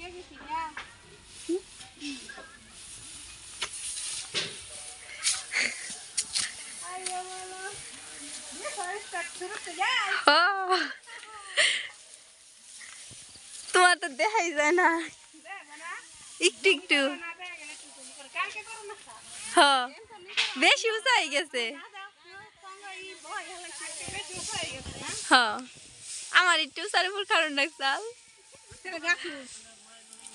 তোমার তো দেখাই যায় না। একটু একটু। হ বেশি উঁচা হয়ে গেছে। হ আমার একটু উপর কারণ রাখছাল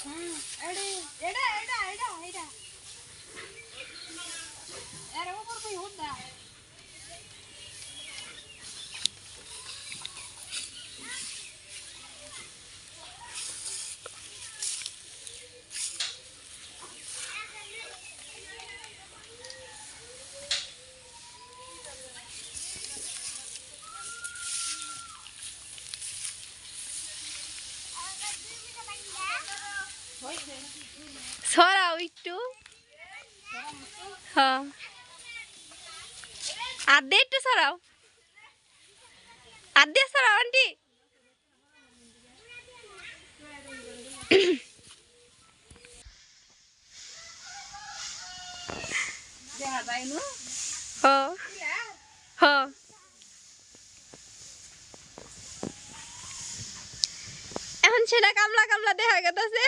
ও ওপর আগে না ছড়াও একটু। হ্যাঁ। আর দে একটু আর দিয়ে ছড়াও আন্টি। হ হ এখন সেটা কামলা কামলা দেখা গেছে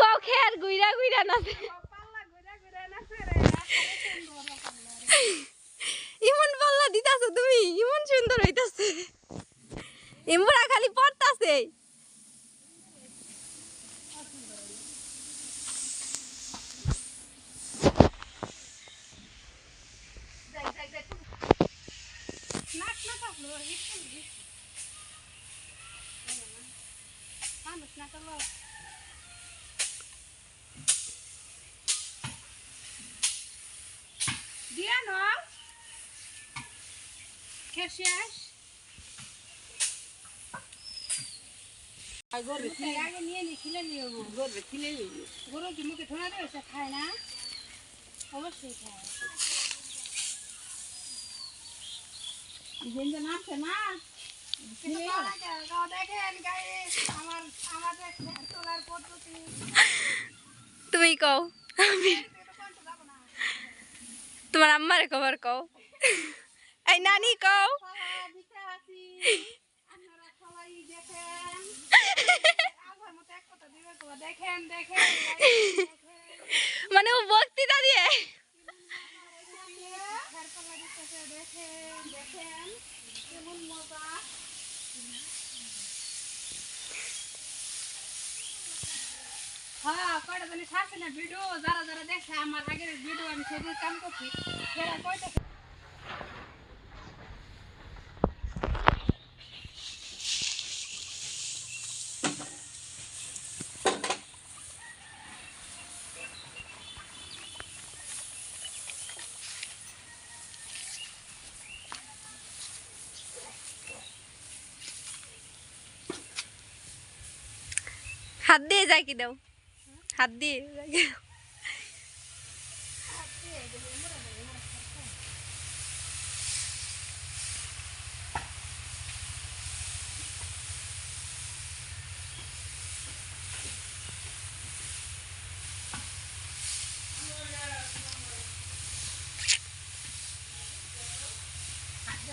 কখে আর গুইরা গুইরা নাচে ইমন পাল্লা দিতাছ তুমি, ইমন সুন্দর হইতাছে। ইমরা খালি পড়তাছে। Diana? শেষ গরবে আগে নিয়ে নি খিলে নিয়ে গরবে খিলে গরু কি মুখে ঠোনা দেবে খায় না অবশ্যই খায় তুমি কও। তোমার আম্মারে খবর কও। এই নানি কও। মানে ও বক্তৃতা দিয়ে হেরপাল্লা দিতেছে দেখেন কেমন মজা হ্যাঁ কটা দিনে ছাড়ছে না? ভিডিও, যারা যারা দেখছে আমার আগের ভিডিও আমি সেদিন কাম করছি। সেটা কয়টা হাত দিয়ে যাকি দাও হাত দিয়ে জাকি।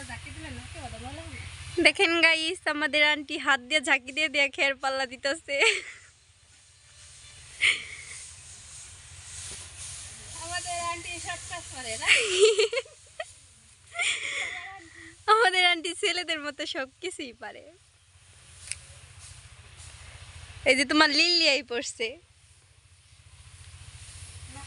জাকি দেখেন গাইস, আমাদের আন্টি হাত দিয়ে ঝাঁকি দিয়ে দিয়ে খের পাল্লা দিতেছে আমাদের আন্টি ছেলেদের মতো সব কিছুই পারে। এই যে তোমার লিলিয়াই পড়ছে না,